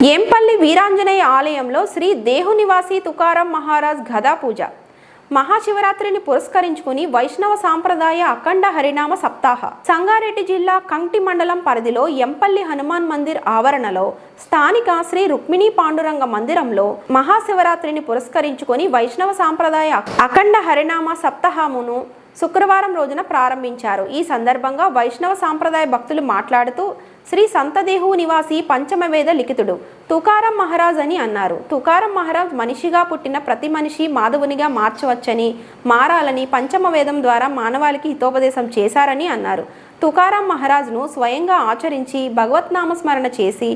ఏంపల్లి వీరాంజనేయ ఆలయంలో శ్రీ దేహునివాసి తుకారం మహారాజ్ గదా పూజ. మహాశివరాత్రిని పురస్కరించుకుని వైష్ణవ సాంప్రదాయ అఖండ హరినామ సప్తాహ. సంగారెడ్డి జిల్లా కంటి మండలం పరిధిలో ఎంపల్లి హనుమాన్ మందిర్ ఆవరణలో స్థానిక శ్రీ రుక్మిణీ పాండురంగ మందిరంలో మహాశివరాత్రిని పురస్కరించుకొని వైష్ణవ సాంప్రదాయ అఖండ హరినామ సప్తాహమును శుక్రవారం రోజున ప్రారంభించారు. ఈ సందర్భంగా వైష్ణవ సాంప్రదాయ భక్తులు మాట్లాడుతూ శ్రీ సంతదేహు నివాసి పంచమవేద లిఖితుడు తుకారం మహారాజ్ అని అన్నారు. తుకారం మహారాజ్ మనిషిగా పుట్టిన ప్రతి మనిషి మాధవునిగా మార్చవచ్చని మారాలని పంచమ వేదం ద్వారా మానవాళికి హితోపదేశం చేశారని అన్నారు. తుకారం మహారాజ్ను స్వయంగా ఆచరించి భగవత్నామస్మరణ చేసి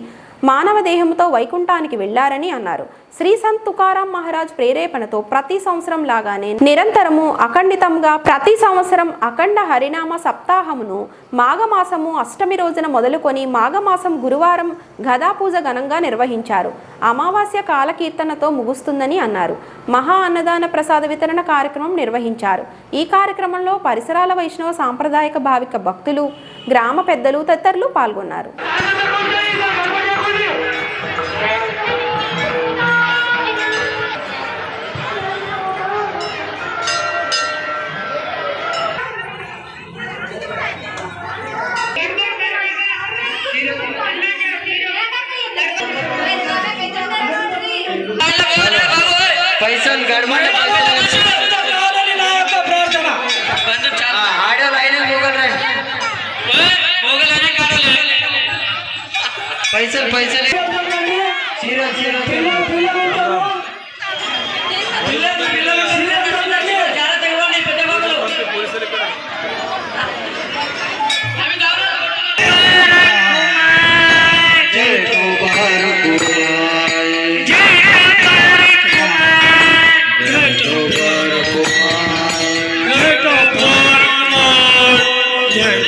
మానవ దేహంతో వైకుంఠానికి వెళ్ళారని అన్నారు. శ్రీ సంత్ తుకారాం మహారాజ్ ప్రేరేపణతో ప్రతి సంవత్సరం లాగానే నిరంతరము అఖండితంగా ప్రతి సంవత్సరం అఖండ హరినామ సప్తాహమును మాఘమాసము అష్టమి రోజున మొదలుకొని మాఘమాసం గురువారం గదా పూజ ఘనంగా నిర్వహించారు. అమావాస్య కాలకీర్తనతో ముగుస్తుందని అన్నారు. మహా అన్నదాన ప్రసాద వితరణ కార్యక్రమం నిర్వహించారు. ఈ కార్యక్రమంలో పరిసరాల వైష్ణవ సాంప్రదాయక భావిక భక్తులు గ్రామ పెద్దలు తదితరులు పాల్గొన్నారు. పైసలు గడమంటే పైసలు వచ్చి ఆ, ఆడోళ్ళు అయినా గూగల్ రండి పైసలు పైసలు చీర చీర జై